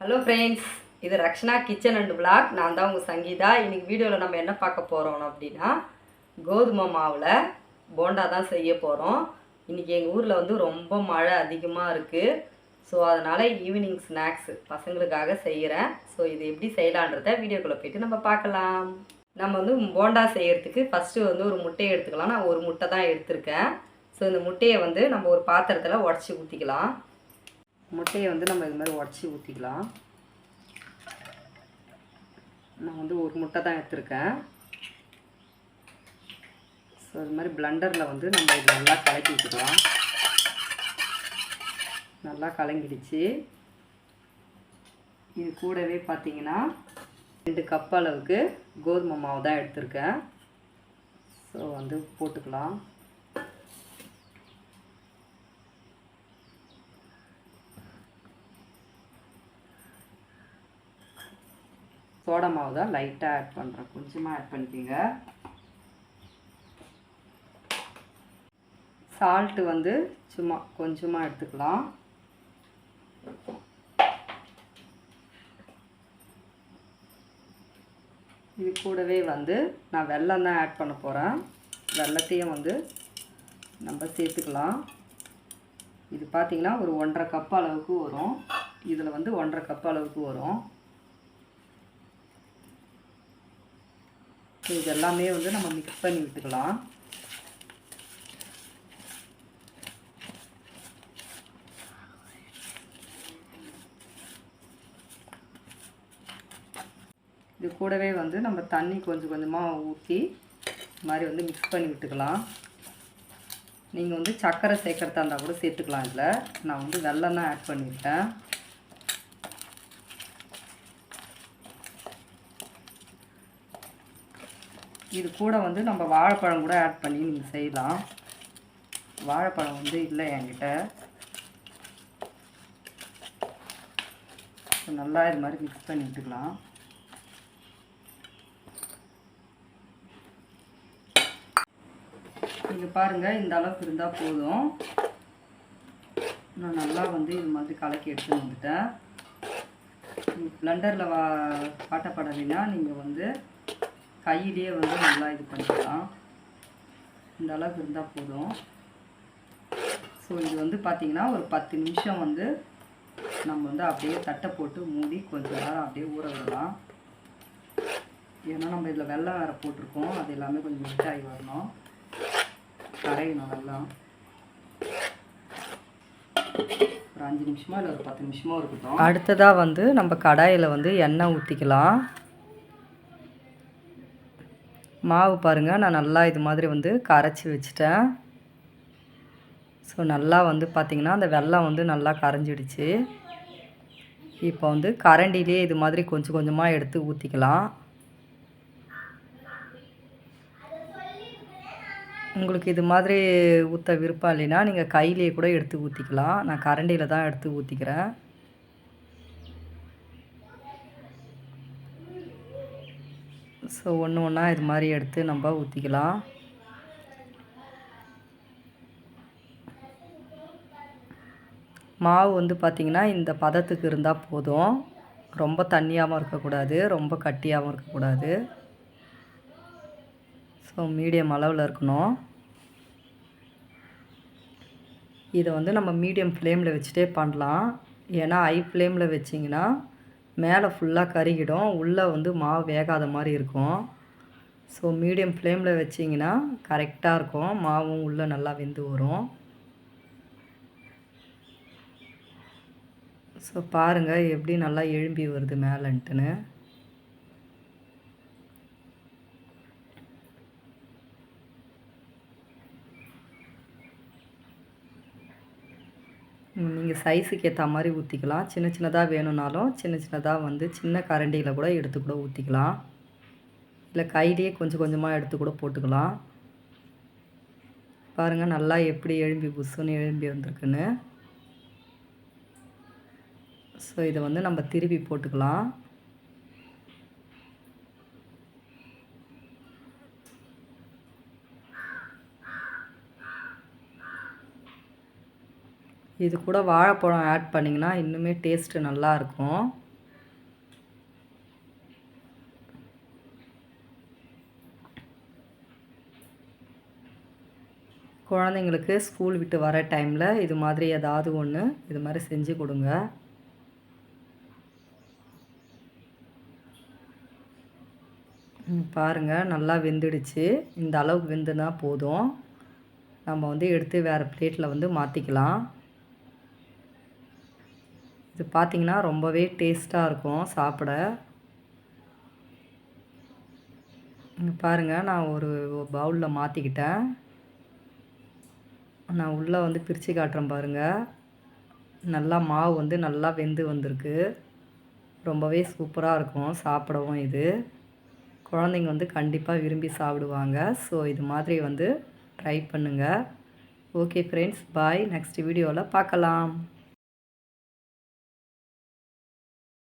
Hello friends இது Rakshana kitchen and black நான் தான் உங்கள் சங்கீதா. இன்றைக்கி வீடியோவில் நம்ம என்ன பார்க்க போகிறோம் அப்படின்னா கோதுமை மாவில் போண்டா தான் செய்ய போகிறோம் இன்றைக்கி எங்கள் ஊரில் வந்து ரொம்ப மழை அதிகமாக இருக்குது ஸோ அதனால் ஈவினிங் ஸ்நாக்ஸ் பசங்களுக்காக செய்கிறேன் ஸோ இது எப்படி செய்யலான்றத வீடியோக்குள்ளே போயிட்டு நம்ம பார்க்கலாம். நம்ம வந்து போண்டா செய்கிறதுக்கு ஃபஸ்ட்டு வந்து ஒரு முட்டையை எடுத்துக்கலாம். நான் ஒரு முட்டை தான் எடுத்திருக்கேன். ஸோ இந்த முட்டையை வந்து நம்ம ஒரு பாத்திரத்தில் உடச்சி ஊற்றிக்கலாம் முட்டையை வந்து நம்ம இது மாதிரி உடச்சி ஊற்றிக்கலாம் நான் வந்து ஒரு முட்டை தான் எடுத்திருக்கேன். ஸோ இது மாதிரி பிளண்டரில் வந்து நம்ம இது நல்லா கலக்கி விட்டுக்கலாம் நல்லா கலங்கிடுச்சு. இது கூடவே பார்த்தீங்கன்னா ரெண்டு கப் அளவுக்கு கோதுமை மாவு தான் எடுத்திருக்கேன். ஸோ வந்து போட்டுக்கலாம். சோடா மாவு தான் லைட்டாக ஆட் பண்ணுறேன் கொஞ்சமாக ஆட் பண்ணிக்கிங்க. சால்ட்டு வந்து சும்மா கொஞ்சமாக எடுத்துக்கலாம். இது கூடவே வந்து நான் வெல்லம் தான் ஆட் பண்ண போகிறேன் வெள்ளத்தையும் வந்து நம்ம சேர்த்துக்கலாம். இது பார்த்திங்கன்னா ஒரு ஒன்றரை கப் அளவுக்கு வரும். இதில் வந்து ஒன்றரை கப் அளவுக்கு வரும். ஸோ இது எல்லாமே வந்து நம்ம மிக்ஸ் பண்ணி விட்டுக்கலாம். இது கூடவே வந்து நம்ம தண்ணி கொஞ்சம் கொஞ்சமாக ஊற்றி இது மாதிரி வந்து மிக்ஸ் பண்ணி விட்டுக்கலாம். நீங்கள் வந்து சர்க்கரை சேர்க்கறதா இருந்தால் கூட சேர்த்துக்கலாம் இதில். நான் வந்து வெள்ளம் தான் ஆட் பண்ணிவிட்டேன் இது கூட வந்து நம்ம வாழைப்பழம் கூட ஆட் பண்ணி நீங்கள் செய்யலாம். வாழைப்பழம் வந்து இல்லை என்கிட்ட. நல்லா இது மாதிரி மிக்ஸ் பண்ணி விட்டுக்கலாம் நீங்கள் பாருங்கள் இந்த அளவுக்கு இருந்தால் போதும். நான் நல்லா வந்து இது மாதிரி கலக்கி எடுத்துன்னு வந்துட்டேன். பிளண்டரில் வா காட்டப்படலைன்னா நீங்கள் வந்து கையிலேயே வந்து நல்லா இது பண்ணிக்கலாம். இந்த அளவுக்கு இருந்தால் போதும். ஸோ இது வந்து பார்த்திங்கன்னா ஒரு பத்து நிமிஷம் வந்து நம்ம வந்து அப்படியே தட்டை போட்டு மூடி கொஞ்சம் நேரம் அப்படியே ஊற விடலாம். ஏன்னா நம்ம இதில் வெள்ளம் வேறு போட்டிருக்கோம். அது எல்லாமே கொஞ்சம் மிட்டாகி வரணும். கரையணும் வெள்ளம் ஒரு அஞ்சு நிமிஷமாக இல்லை ஒரு பத்து நிமிஷமாக இருக்கட்டும். அடுத்ததாக வந்து நம்ம கடாயில் வந்து எண்ணெய் ஊற்றிக்கலாம் மாவு பாருங்கள் நான் நல்லா இது மாதிரி வந்து கரைச்சி வச்சுட்டேன். ஸோ நல்லா வந்து பார்த்திங்கன்னா அந்த வெல்லம் வந்து நல்லா கரைஞ்சிடுச்சு. இப்போ வந்து கரண்டிலே இது மாதிரி கொஞ்சம் கொஞ்சமாக எடுத்து ஊற்றிக்கலாம் உங்களுக்கு இது மாதிரி ஊற்ற விருப்பம் இல்லைன்னா நீங்கள் கையிலேயே கூட எடுத்து ஊற்றிக்கலாம் நான் கரண்டியில் தான் எடுத்து ஊற்றிக்கிறேன் ஸோ ஒன்று ஒன்றா இது மாதிரி எடுத்து நம்ம ஊற்றிக்கலாம் மாவு வந்து பார்த்திங்கன்னா இந்த பதத்துக்கு இருந்தால் போதும். ரொம்ப தண்ணியாகவும் இருக்கக்கூடாது ரொம்ப கட்டியாகவும் இருக்கக்கூடாது. ஸோ மீடியம் அளவில் இருக்கணும். இதை வந்து நம்ம மீடியம் ஃப்ளேமில் வச்சுட்டே பண்ணலாம். ஏன்னா ஹை ஃப்ளேமில் வச்சிங்கன்னா மேலே ஃபுல்லாக கருகிடும். உள்ளே வந்து மாவு வேகாத மாதிரி இருக்கும். ஸோ மீடியம் ஃப்ளேமில் வச்சிங்கன்னா கரெக்டாக இருக்கும். மாவும் உள்ளே நல்லா வெந்து வரும். ஸோ பாருங்கள் எப்படி நல்லா எழும்பி வருது மேலன்ட்டுன்னு. நீங்கள் சைஸுக்கு ஏற்ற மாதிரி ஊற்றிக்கலாம் சின்ன சின்னதாக வேணும்னாலும் சின்ன சின்னதாக வந்து சின்ன கரண்டியில் கூட எடுத்து கூட ஊற்றிக்கலாம் இல்லை கையிலேயே கொஞ்சம் கொஞ்சமாக எடுத்து கூட போட்டுக்கலாம். பாருங்கள் நல்லா எப்படி எழும்பி புசுன்னு எழும்பி வந்திருக்குன்னு. ஸோ இதை வந்து நம்ம திருப்பி போட்டுக்கலாம். இது கூட வாழைப்பழம் ஆட் பண்ணிங்கன்னா இன்னுமே டேஸ்ட்டு நல்லாயிருக்கும். குழந்தைங்களுக்கு ஸ்கூல் விட்டு வர டைமில் இது மாதிரி ஏதாவது ஒன்று இது மாதிரி செஞ்சு கொடுங்க. பாருங்கள் நல்லா வெந்துடுச்சு. இந்த அளவுக்கு வெந்துனா போதும். நம்ம வந்து எடுத்து வேறு பிளேட்டில் வந்து மாற்றிக்கலாம் இது பார்த்திங்கன்னா ரொம்பவே டேஸ்ட்டாக இருக்கும் சாப்பிட. இங்கே பாருங்கள் நான் ஒரு பவுலில் மாற்றிக்கிட்டேன் நான் உள்ளே வந்து பிரித்து காட்டுறேன் பாருங்கள் நல்லா மாவு வந்து நல்லா வெந்து வந்திருக்கு. ரொம்பவே சூப்பராக இருக்கும் சாப்பிடவும் இது. குழந்தைங்க வந்து கண்டிப்பாக விரும்பி சாப்பிடுவாங்க. ஸோ இது மாதிரி வந்து ட்ரை பண்ணுங்கள் ஓகே ஃப்ரெண்ட்ஸ் பாய் நெக்ஸ்ட் வீடியோவில் பார்க்கலாம்